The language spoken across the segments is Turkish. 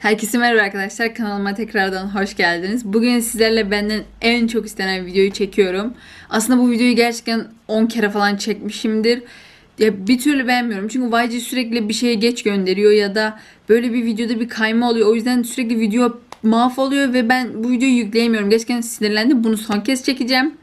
Herkese merhaba arkadaşlar. Kanalıma tekrardan hoş geldiniz. Bugün sizlerle benden en çok istenen videoyu çekiyorum. Aslında bu videoyu gerçekten 10 kere falan çekmişimdir. Ya bir türlü beğenmiyorum. Çünkü YG sürekli bir şeye geç gönderiyor ya da böyle bir videoda bir kayma oluyor. O yüzden sürekli video mahvoluyor ve ben bu videoyu yükleyemiyorum. Gerçekten sinirlendim. Bunu son kez çekeceğim.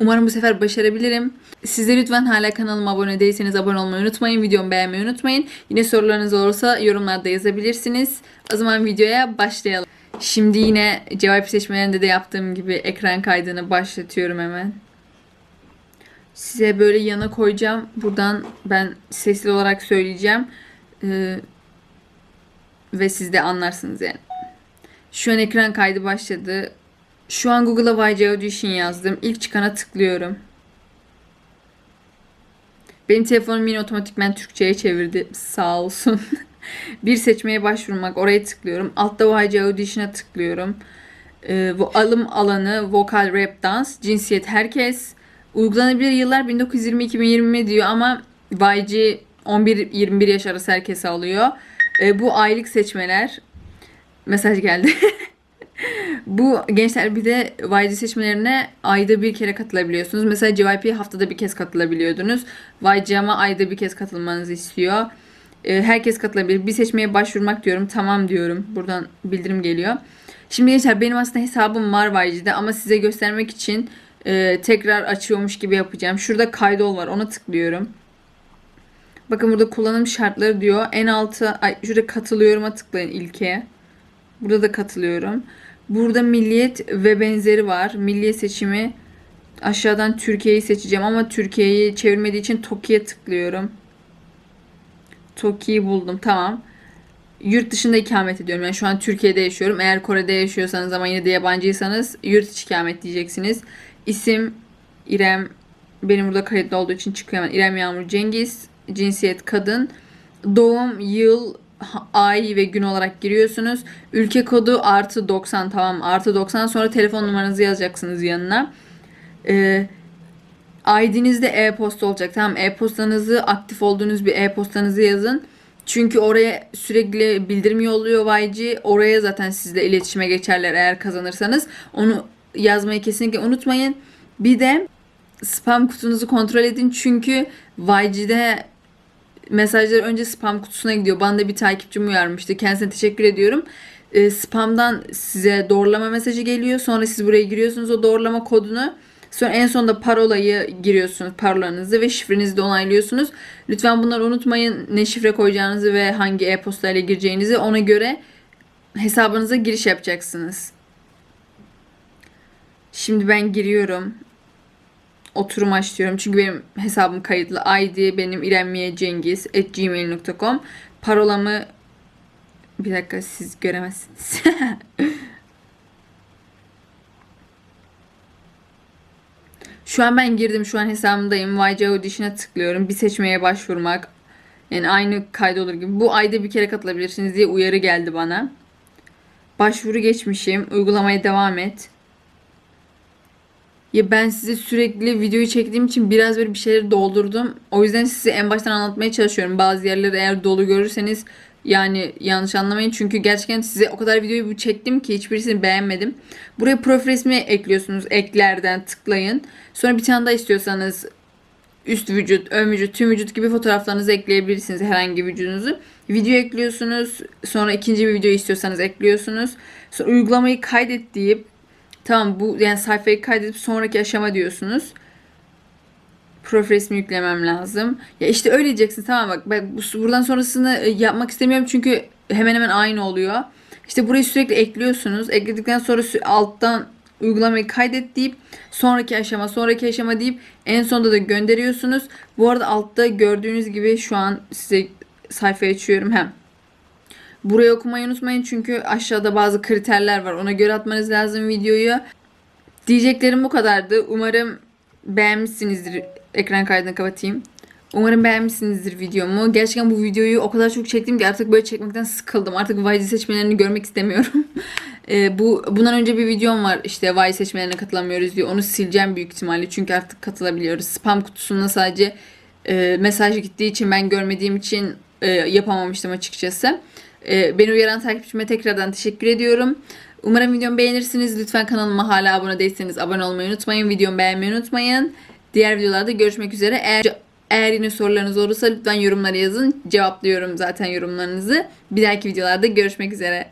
Umarım bu sefer başarabilirim. Siz de lütfen hala kanalıma abone değilseniz abone olmayı unutmayın. Videomu beğenmeyi unutmayın. Yine sorularınız olursa yorumlarda yazabilirsiniz. O zaman videoya başlayalım. Şimdi yine cevap seçmelerinde de yaptığım gibi ekran kaydını başlatıyorum hemen. Size böyle yana koyacağım. Buradan ben sesli olarak söyleyeceğim. Ee, ve siz de anlarsınız yani. Şu an ekran kaydı başladı. Şu an Google'a YG Audition yazdım. İlk çıkana tıklıyorum. Benim telefonum yine otomatikmen Türkçe'ye çevirdi. Sağ olsun. bir seçmeye başvurmak. Oraya tıklıyorum. Altta YG Audition'a tıklıyorum. Ee, bu alım alanı vokal rap dans. Cinsiyet herkes. Uygulanabilir yıllar 1920-2020 diyor ama YG 11-21 yaş arası herkese alıyor. Ee, bu aylık seçmeler. Mesaj geldi. Bu gençler bir de YG seçmelerine ayda bir kere katılabiliyorsunuz. Mesela JYP haftada bir kez katılabiliyordunuz. YG ama ayda bir kez katılmanızı istiyor. Ee, herkes katılabilir. Bir seçmeye başvurmak diyorum. Tamam diyorum. Buradan bildirim geliyor. Şimdi gençler benim aslında hesabım var YG'de ama size göstermek için e, tekrar açıyormuş gibi yapacağım. Şurada kaydol var. Ona tıklıyorum. Bakın burada kullanım şartları diyor. En altı, ay şurada katılıyorum'a tıklayın ilke. Burada da katılıyorum. Burada milliyet ve benzeri var. Milliye seçimi aşağıdan Türkiye'yi seçeceğim ama Türkiye'yi çevirmediği için Toki'ye tıklıyorum. Toki'yi buldum. Tamam. Yurt dışında ikamet ediyorum. Yani şu an Türkiye'de yaşıyorum. Eğer Kore'de yaşıyorsanız ama yine de yabancıysanız yurt içi ikamet diyeceksiniz. İsim İrem benim burada kayıtlı olduğu için çıkıyor hemen. İrem Yağmur Cengiz. Cinsiyet kadın. Doğum, yıl, ay ve gün olarak giriyorsunuz. Ülke kodu artı 90 tamam artı 90 sonra telefon numaranızı yazacaksınız yanına. Ee, ID'nizde e-posta olacak. Tamam e-postanızı aktif olduğunuz bir e-postanızı yazın. Çünkü oraya sürekli bildirim yolluyor YG. Oraya zaten sizle iletişime geçerler eğer kazanırsanız. Onu yazmayı kesinlikle unutmayın. Bir de spam kutunuzu kontrol edin. Çünkü YG'de mesajlar önce spam kutusuna gidiyor. Bana da bir takipçim uyarmıştı. Kendisine teşekkür ediyorum. E, spamdan size doğrulama mesajı geliyor. Sonra siz buraya giriyorsunuz o doğrulama kodunu. Sonra en sonunda parolayı giriyorsunuz, parolanızı ve şifrenizi de onaylıyorsunuz. Lütfen bunları unutmayın. Ne şifre koyacağınızı ve hangi e-posta ile gireceğinizi ona göre hesabınıza giriş yapacaksınız. Şimdi ben giriyorum oturum açıyorum. Çünkü benim hesabım kayıtlı. ID benim İremmiye Cengiz at gmail.com. Parolamı bir dakika siz göremezsiniz. Şu an ben girdim. Şu an hesabımdayım. YG Audition'a tıklıyorum. Bir seçmeye başvurmak. Yani aynı kaydolur gibi. Bu ayda bir kere katılabilirsiniz diye uyarı geldi bana. Başvuru geçmişim. Uygulamaya devam et. Ya ben size sürekli videoyu çektiğim için biraz böyle bir şeyleri doldurdum. O yüzden size en baştan anlatmaya çalışıyorum. Bazı yerleri eğer dolu görürseniz yani yanlış anlamayın. Çünkü gerçekten size o kadar videoyu çektim ki hiçbirisini beğenmedim. Buraya profil resmi ekliyorsunuz. Eklerden tıklayın. Sonra bir tane daha istiyorsanız üst vücut, ön vücut, tüm vücut gibi fotoğraflarınızı ekleyebilirsiniz herhangi vücudunuzu. Video ekliyorsunuz. Sonra ikinci bir video istiyorsanız ekliyorsunuz. Sonra uygulamayı kaydet deyip Tamam bu yani sayfayı kaydedip sonraki aşama diyorsunuz. Profil resmi yüklemem lazım. Ya işte öyle diyeceksin tamam bak ben buradan sonrasını e, yapmak istemiyorum çünkü hemen hemen aynı oluyor. İşte burayı sürekli ekliyorsunuz. Ekledikten sonra alttan uygulamayı kaydet deyip sonraki aşama sonraki aşama deyip en sonunda da gönderiyorsunuz. Bu arada altta gördüğünüz gibi şu an size sayfayı açıyorum hem. Burayı okumayı unutmayın çünkü aşağıda bazı kriterler var. Ona göre atmanız lazım videoyu. Diyeceklerim bu kadardı. Umarım beğenmişsinizdir. Ekran kaydını kapatayım. Umarım beğenmişsinizdir videomu. Gerçekten bu videoyu o kadar çok çektim ki artık böyle çekmekten sıkıldım. Artık YG seçmelerini görmek istemiyorum. e, bu bundan önce bir videom var işte YG seçmelerine katılamıyoruz diyor. Onu sileceğim büyük ihtimalle çünkü artık katılabiliyoruz. Spam kutusuna sadece e, mesaj gittiği için ben görmediğim için e, yapamamıştım açıkçası. Ee, beni uyaran takipçime tekrardan teşekkür ediyorum. Umarım videomu beğenirsiniz. Lütfen kanalıma hala abone değilseniz abone olmayı unutmayın. Videomu beğenmeyi unutmayın. Diğer videolarda görüşmek üzere. Eğer eğer yine sorularınız olursa lütfen yorumlara yazın. Cevaplıyorum zaten yorumlarınızı. Bir dahaki videolarda görüşmek üzere.